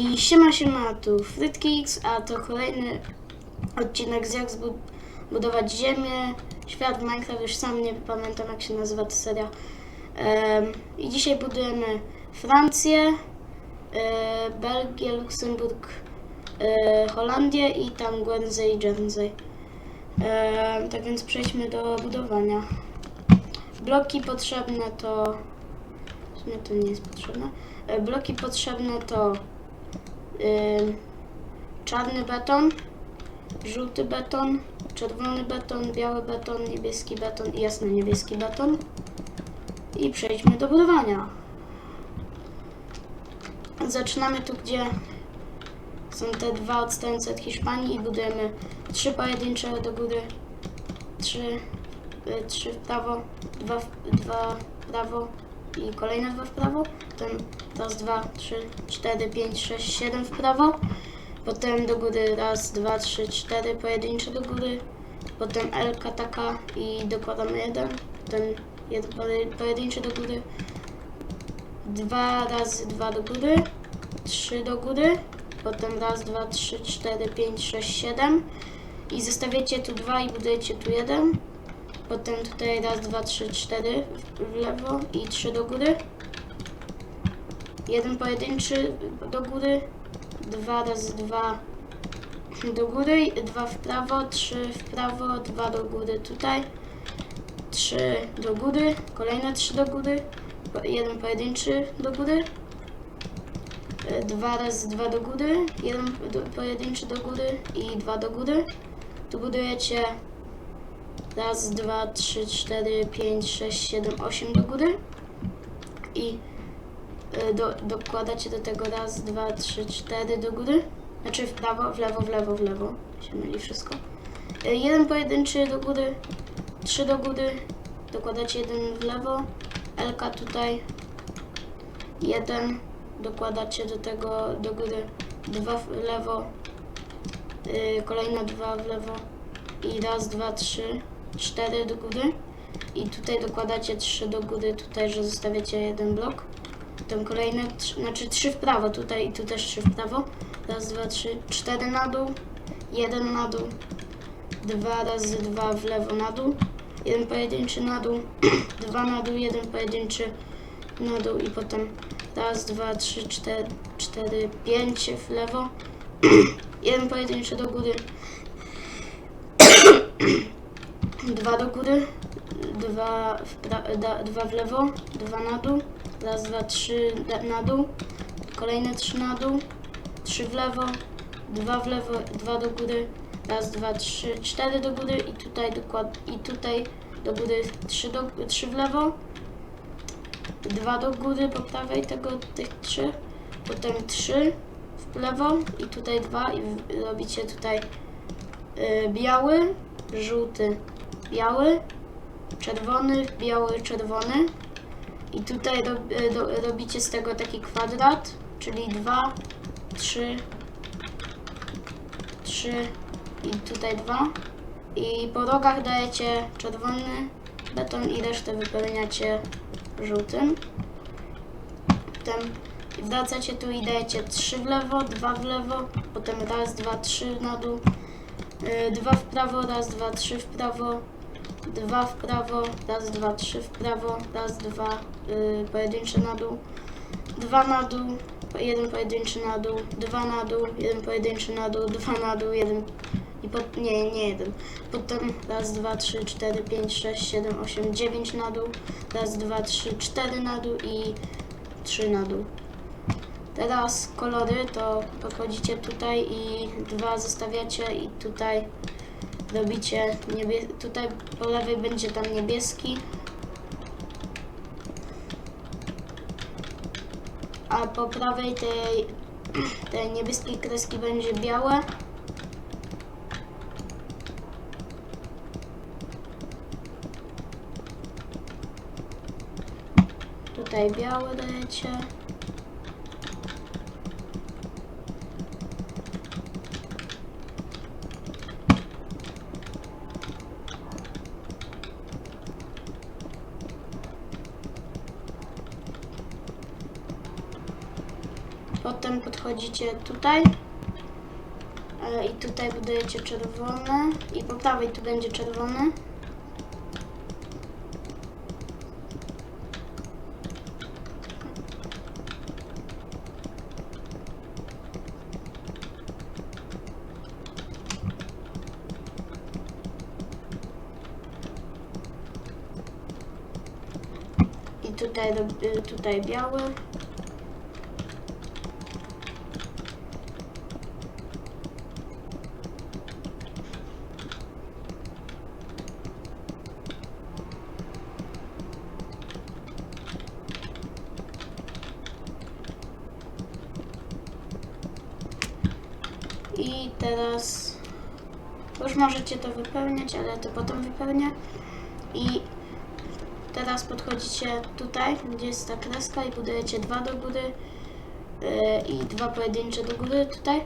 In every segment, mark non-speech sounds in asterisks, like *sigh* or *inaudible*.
I siema siema, tu FrytKix, a to kolejny odcinek z jak budować ziemię, świat Minecraft, już sam nie pamiętam jak się nazywa ta seria. Em, I dzisiaj budujemy Francję, e, Belgię, Luksemburg, e, Holandię i tam Guernsey i Jersey. Em, tak więc przejdźmy do budowania. Bloki potrzebne to... W sumie to nie jest potrzebne. E, Bloki potrzebne to czarny beton, żółty beton, czerwony beton, biały beton, niebieski beton i jasno niebieski beton. I przejdźmy do budowania. Zaczynamy tu, gdzie są te dwa odstające od Hiszpanii i budujemy trzy pojedyncze do góry, trzy, y, trzy w prawo, dwa dwa w prawo i kolejne dwa w prawo. Potem raz, dwa, trzy, cztery, pięć, sześć, siedem w prawo. Potem do góry raz, dwa, trzy, cztery pojedyncze do góry. Potem L taka i dokładamy jeden. Potem jeden poje- pojedynczy do góry. Dwa razy dwa do góry. Trzy do góry. Potem raz, dwa, trzy, cztery, pięć, sześć, siedem. I zostawiacie tu dwa i budujecie tu jeden. Potem tutaj raz, dwa, trzy, cztery w lewo i trzy do góry. Jeden pojedynczy do góry, dwa razy dwa do góry, dwa w prawo, trzy w prawo, dwa do góry tutaj, trzy do góry, kolejne trzy do góry, jeden pojedynczy do góry, e, dwa razy dwa do góry, jeden pojedynczy do góry i dwa do góry. Tu budujecie raz, dwa, trzy, cztery, pięć, sześć, siedem, osiem do góry i y, do, dokładacie do tego raz, dwa, trzy, cztery do góry. Znaczy w prawo, w lewo, w lewo, w lewo. Się myli wszystko. Y, Jeden pojedynczy do góry, trzy do góry. Dokładacie jeden w lewo. Elka tutaj. Jeden. Dokładacie do tego do góry. Dwa w lewo. Y, kolejne dwa w lewo. I raz, dwa, trzy, cztery do góry. I tutaj dokładacie trzy do góry, tutaj, że zostawiacie jeden blok. Potem kolejne, znaczy trzy w prawo, tutaj i tu też trzy w prawo. Raz, dwa, trzy, cztery na dół, jeden na dół, dwa razy dwa w lewo na dół, jeden pojedynczy na dół, *clears throat* dwa na dół, jeden pojedynczy na dół i potem raz, dwa, trzy, cztery, cztery, pięć w lewo, *clears throat* jeden pojedynczy do góry, *clears throat* dwa do góry, dwa w, pra- da, dwa w lewo, dwa na dół, raz, dwa, trzy da- na dół, kolejne trzy na dół, trzy w lewo, dwa w lewo, dwa do góry, raz, dwa, trzy, cztery do góry i tutaj dokład, i tutaj do góry trzy, do, trzy w lewo, dwa do góry po prawej tego, tych trzy, potem trzy w lewo i tutaj dwa i robicie tutaj y, biały, żółty, biały, czerwony, biały, czerwony. I tutaj ro, y, do, robicie z tego taki kwadrat, czyli 2, 3, 3 i tutaj 2. I po rogach dajecie czerwony beton i resztę wypełniacie żółtym. Potem wracacie tu i dajecie 3 w lewo, 2 w lewo, potem raz, dwa, trzy na dół, y, dwa w prawo, raz, dwa, trzy w prawo, dwa w prawo, raz, dwa, trzy w prawo, raz, dwa, y, pojedyncze na dół, dwa na dół, jeden pojedynczy na dół, dwa na dół, jeden pojedynczy na dół, dwa na dół, jeden i po, nie, nie jeden. Potem raz, dwa, trzy, cztery, pięć, sześć, siedem, osiem, dziewięć na dół, raz, dwa, trzy, cztery na dół i trzy na dół. Teraz kolory to podchodzicie tutaj i dwa zostawiacie i tutaj robicie niebie... tutaj po lewej będzie tam niebieski. A po prawej tej, *clears throat* tej niebieskiej kreski będzie białe. Tutaj białe dajecie Potem podchodzicie tutaj. E, I tutaj budujecie czerwone. I po prawej tu będzie czerwony. I tutaj, y, tutaj biały. I teraz już możecie to wypełniać, ale to potem wypełnię. I teraz podchodzicie tutaj, gdzie jest ta kreska i budujecie dwa do góry yy, i dwa pojedyncze do góry tutaj.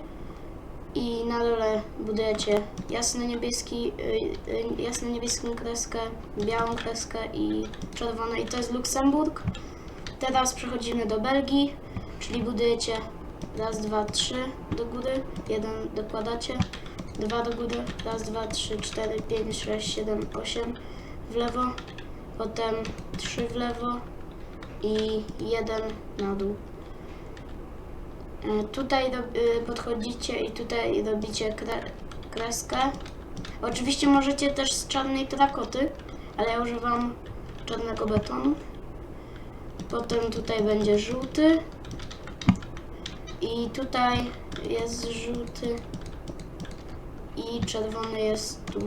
I na dole budujecie jasny niebieski, yy, yy, jasno niebieską kreskę, białą kreskę i czerwoną i to jest Luksemburg. Teraz przechodzimy do Belgii, czyli budujecie raz, dwa, trzy do góry, jeden dokładacie, dwa do góry, raz, dwa, trzy, cztery, pięć, sześć, siedem, osiem w lewo, potem trzy w lewo i jeden na dół. E, Tutaj y, podchodzicie i tutaj robicie kre- kreskę. Oczywiście możecie też z czarnej terakoty, ale ja używam czarnego betonu. Potem tutaj będzie żółty. I tutaj jest żółty. I czerwony jest tu.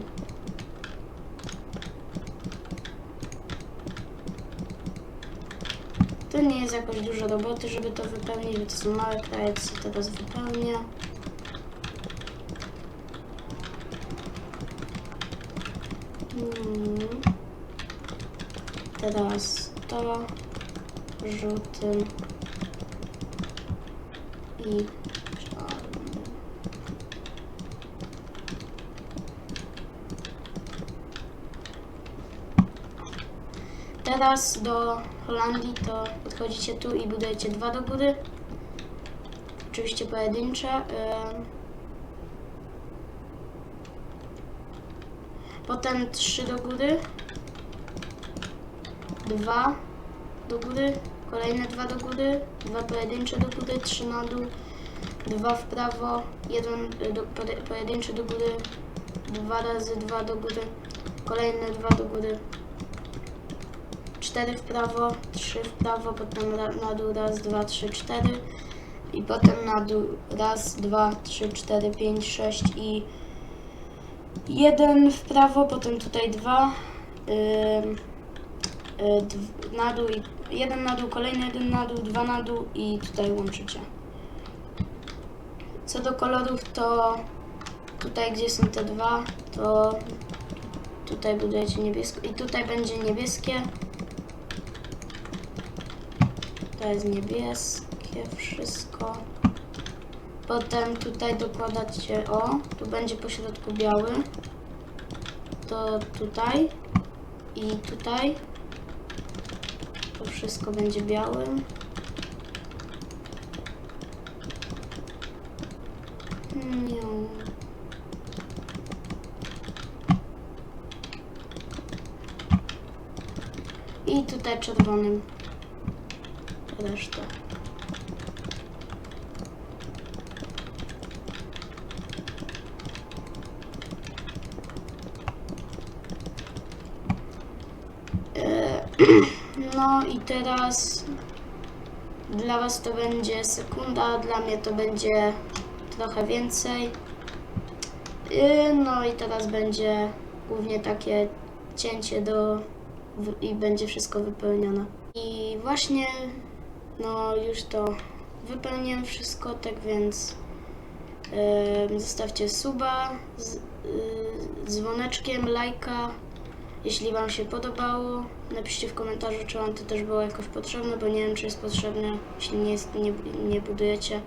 To nie jest jakoś dużo roboty, żeby to wypełnić, bo to są małe kraje, co teraz wypełnię. Mm. Teraz to żółtym i Teraz do Holandii to podchodzicie tu i budujecie dwa do góry. Oczywiście pojedyncze. Potem trzy do góry. Dwa do góry. Kolejne dwa do góry. Dwa pojedyncze do góry. Trzy na dół. Dwa w prawo. Jeden y, do, pojedynczy do góry. Dwa razy dwa do góry. Kolejne dwa do góry. 4 w prawo, 3 w prawo, potem na dół raz, dwa, trzy, cztery i potem na dół raz, dwa, trzy, cztery, pięć, sześć i jeden w prawo, potem tutaj dwa, ym, y, dw- na dół i jeden na dół, kolejny jeden na dół, dwa na dół i tutaj łączycie. Co do kolorów, to tutaj gdzie są te dwa, to tutaj budujecie niebiesko i tutaj będzie niebieskie. To jest niebieskie wszystko. Potem tutaj dokładacie, o, tu będzie po środku biały. To tutaj i tutaj. To wszystko będzie białym. I tutaj czerwonym resztę. E, No i teraz dla Was to będzie sekunda, dla mnie to będzie trochę więcej. E, No i teraz będzie głównie takie cięcie do i będzie wszystko wypełnione. I właśnie no już to wypełniłem wszystko, tak więc em, zostawcie suba z y, dzwoneczkiem, lajka, jeśli Wam się podobało. Napiszcie w komentarzu, czy Wam to też było jakoś potrzebne, bo nie wiem, czy jest potrzebne, jeśli nie, jest, nie, nie budujecie.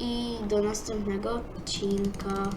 I do następnego odcinka.